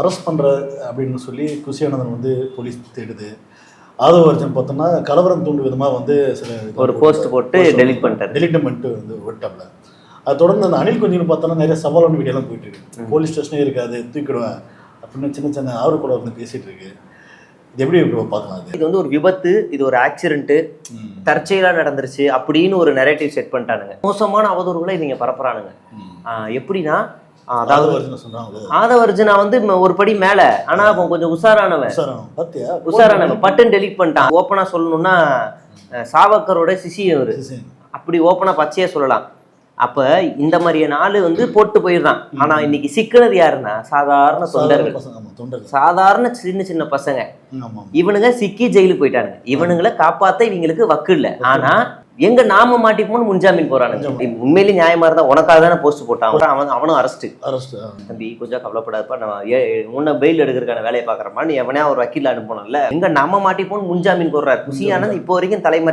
Arrest பண்ணுற அப்படின்னு சொல்லி குஷியானந்தன் வந்து போலீஸ் தேடுது. ஆதவ அர்ஜுன் பார்த்தோம்னா கலவரம் தூண்டு விதமாக வந்து சில ஒரு போஸ்ட் போட்டு டெலிட் பண்ணிட்டாரு. டெலிட் பண்ணிட்டு வந்து விட்டாப்ல. அது தொடர்ந்து அந்த அனில் கொஞ்சம் பார்த்தோன்னா நிறைய சவாலான வீடியோலாம் போயிட்டு இருக்கு. போலீஸ் ஸ்டேஷனே இருக்காது தூக்கிடுவேன் அப்படின்னு சின்ன சின்ன ஆர்வ கூட வந்து பேசிட்டு இருக்கு. இது எப்படி பார்க்கலாம் அது? இது வந்து ஒரு விபத்து இது ஒரு ஆக்சிடென்ட் ம். தற்செயலா நடந்துருச்சு அப்படின்னு ஒரு நெரேட்டிவ் செட் பண்ணிட்டானுங்க. மோசமான அவதூறுகளை இவங்க பரப்புறானுங்க. எப்படின்னா அதாவது ஆதவர்ஜுனா வந்து ஒரு படி மேல. ஆனா அவன் கொஞ்சம் உஷாரானவன். உஷாரானவன். பட்டுன்னு டெலீட் பண்ணிட்டான். ஓப்பனா சொல்லணும்னா சாவக்கரோட சிசி அவரு சரி. அப்படி ஓப்பனா பச்சையா சொல்லலாம். அப்ப இந்த மாதிரியான ஆளு வந்து போட்டு போயிடுறான். ஆனா இன்னைக்கு சிக்கினது யாருன்னா சாதாரண தொண்டர்கள். சாதாரண சின்ன சின்ன பசங்க. இவனுங்க சிக்கி ஜெயிலுக்கு போயிட்டானுங்க. இவனுங்களை காப்பாத்த இவங்களுக்கு வக்கு இல்ல. ஆனா எங்க நாம மாட்டிப்போம்னு முன்ஜாமீன் போறானுங்க உண்மையிலேயே நியாயமா இருந்தா உனக்காக தானே போஸ்ட் போட்டான். அவன் அவனும் அரெஸ்ட் ஆ. தம்பி கொஞ்சம் கவலைப்படாதப்பா. ஏ உன்னை பெயில் எடுக்கிறதுக்கான வேலையை பார்க்குறமா நீ எவனையா ஒரு வக்கீல் அனுப்பணும்ல எங்க நம்ம மாட்டிப்போன்னு முன்ஜாமீன் போடுறாரு. குஷியானது இப்போ வரைக்கும் தலைமறை